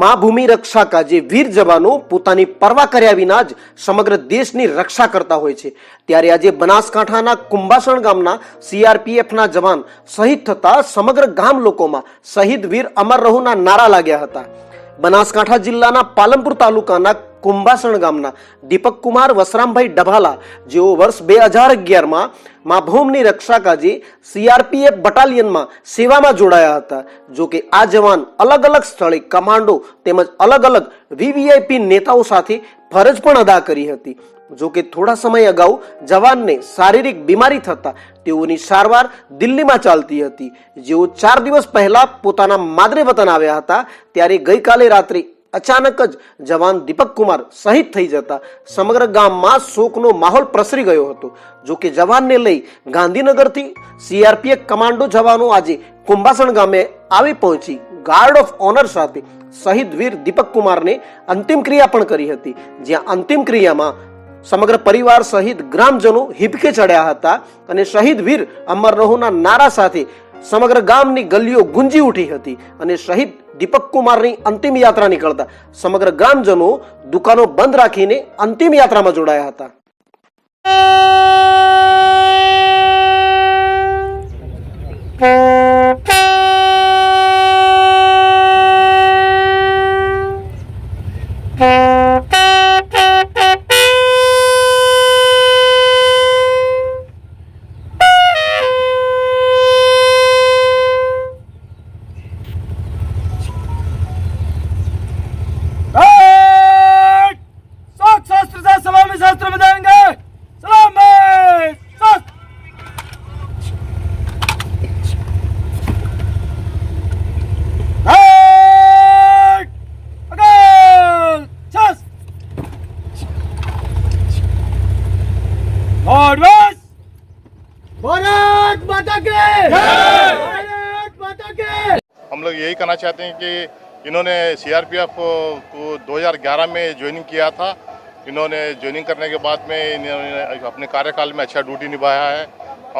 મા ભૂમિ રક્ષા કાજે વીર જવાનો પોતાની પરવા કર્યા વિના જ સમગ્ર દેશની રક્ષા કરતા હોય છે. ત્યારે આજે બનાસકાંઠાના કુંભાસણ ગામના સીઆરપીએફના જવાન શહીદ થતા સમગ્ર ગામ લોકોમાં શહીદ વીર અમર રહુના નારા લાગ્યા હતા. બનાસકાંઠા જિલ્લાના પાલનપુર તાલુકાના કુંભાસણ ગામના દીપક કુમાર વસરામભાઈ ડભાલા, જેઓ વર્ષ બે હજાર અગિયારમાં મા ભૂમની રક્ષા કાજે સીઆરપીએફ બટાલિયનમાં સેવામાં જોડાયા હતા. જો કે આ જવાન અલગ અલગ સ્થળે કમાન્ડો તેમજ અલગ અલગ વીવીઆઈપી નેતાઓ સાથે ફરજ પણ અદા કરી હતી. જો કે થોડા સમય અગાઉ જવાનને શારીરિક બીમારી થતા તેઓની સારવાર દિલ્હીમાં ચાલતી હતી. જેઓ ચાર દિવસ પહેલા પોતાના માદરે વતન આવ્યા હતા, ત્યારે ગઈકાલે રાત્રે અચાનક જ જવાન દીપક કુમાર શહીદ થઈ જતા સમગ્ર ગામમાં શોકનો માહોલ પ્રસરી ગયો હતો. જો કે જવાનને લઈ ગાંધીનગરથી સીઆરપીએફ કમાન્ડો જવાનો આજે કુંભાસણ ગામે આવી પહોંચી. ગાર્ડ ઓફ ઓનર સાથે શહીદ વીર દીપક કુમારને અંતિમ ક્રિયા પણ કરી હતી. જ્યાં અંતિમ ક્રિયામાં સમગ્ર પરિવાર સહિત ગ્રામજનો હિપકે ચડ્યા હતા અને શહીદ વીર અમર રહોના નારા સાથે સમગ્ર ગામની ગલીઓ ગુંજી ઉઠી હતી અને શહીદ દીપક કુમારની અંતિમ યાત્રા નીકળતા સમગ્ર ગ્રામજનો દુકાનો બંધ રાખીને અંતિમ યાત્રામાં જોડાયા હતા एक! भारत माता के। भारत माता के। हम लोग यही कहना चाहते हैं कि इन्होंने सीआरपीएफ को 2011 में ज्वाइनिंग किया था। इन्होंने ज्वाइनिंग करने के बाद में इन्होंने अपने कार्यकाल में अच्छा ड्यूटी निभाया है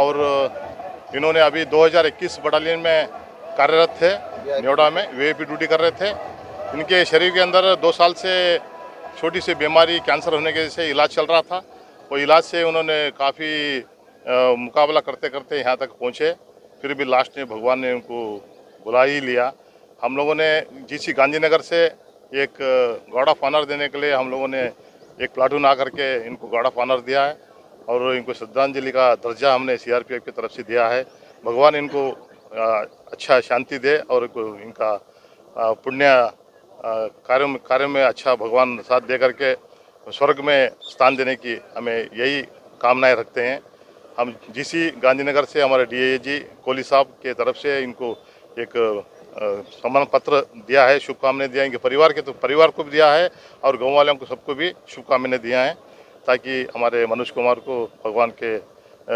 और इन्होंने अभी 2021 बटालियन में कार्यरत थे न्योडा में वीआईपी ड्यूटी कर रहे थे। इनके शरीर के अंदर दो साल से छोटी सी बीमारी कैंसर होने के से इलाज चल रहा था। वो इलाज से उन्होंने काफ़ी मुकाबला करते करते यहाँ तक पहुँचे। फिर भी लास्ट में भगवान ने उनको बुला ही लिया। हम लोगों ने जीसी गांधीनगर से एक गार्ड ऑफ़ ऑनर देने के लिए हम लोगों ने एक प्लाटून आकर के इनको गार्ड ऑफ़ ऑनर दिया है और इनको श्रद्धांजलि का दर्जा हमने सीआरपीएफ की तरफ़ से दिया है। भगवान इनको अच्छा शांति दे और इनका पुण्य कार्य कार्य में अच्छा भगवान साथ दे करके स्वर्ग में स्थान देने की हमें यही कामनाएँ रखते हैं। हम जीसी गांधीनगर से हमारे डीएजी कोहली साहब के तरफ़ से इनको एक सम्मान पत्र दिया है शुभकामनाएँ दिया है। इनके परिवार के तो परिवार को भी दिया है और गाँव वालों को सबको भी शुभकामनाएँ दिया है ताकि हमारे मनोज कुमार को भगवान के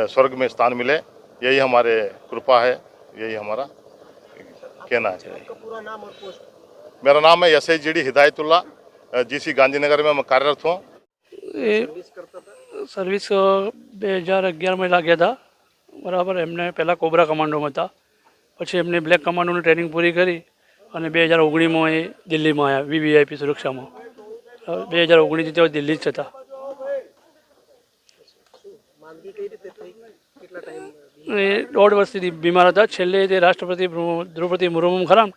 स्वर्ग में स्थान मिले। यही हमारे कृपा है यही हमारा कहना है। मेरा नाम है डी हिदायतुल्ला जीसी गांधीनगर में मैं कार्यरत हूँ એ સર્વિસ બે હજાર અગિયારમાં લાગ્યા હતા બરાબર એમને પહેલાં કોબરા કમાન્ડોમાં હતા પછી એમને બ્લેક કમાન્ડોની ટ્રેનિંગ પૂરી કરી અને બે હજાર ઓગણીસમાં એ દિલ્હીમાં આવ્યા વીવીઆઈપી સુરક્ષામાં હવે બે હજાર ઓગણીસથી તેઓ દિલ્હી જ હતા એ દોઢ વર્ષથી બીમાર હતા છેલ્લે તે રાષ્ટ્રપતિ દ્રૌપદી મુર્મુ ખરા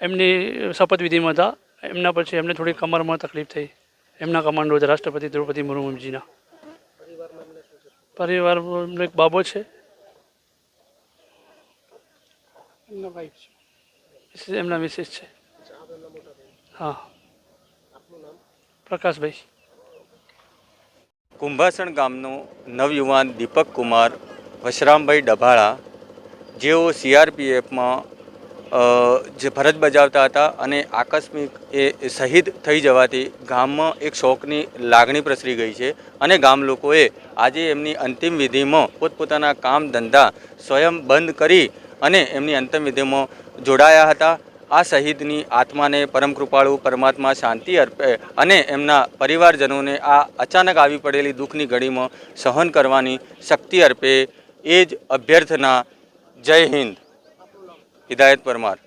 એમની શપથવિધિમાં હતા એમના પછી એમને થોડી કમરમાં તકલીફ થઈ. એમના કમાન્ડો છે રાષ્ટ્રપતિ દ્રૌપદી મુર્મુજીના પરિવારમાં એમનો એક બાબો છે. એમના મિસિસ છે. હા. પ્રકાશભાઈ. કુંભાસણ ગામનો નવયુવાન દીપક કુમાર વશરામભાઈ ડભાળા જેઓ સીઆરપીએફમાં જે ફરજ બજાવતા હતા અને આકસ્મિક એ શહીદ થઈ જવાથી ગામમાં એક શોકની લાગણી પ્રસરી ગઈ છે અને ગામ લોકોએ આજે એમની અંતિમ વિધિમાં પોતપોતાના કામ ધંધા સ્વયં બંધ કરી અને એમની અંતિમ વિધિમાં જોડાયા હતા. આ શહીદની આત્માને પરમ કૃપાળુ, પરમાત્મા શાંતિ અર્પે અને એમના પરિવારજનોને આ અચાનક આવી પડેલી દુઃખની ઘડીમાં સહન કરવાની શક્તિ અર્પે એ જ અભ્યર્થના જય હિન્દ. હિદાયત પરમાર.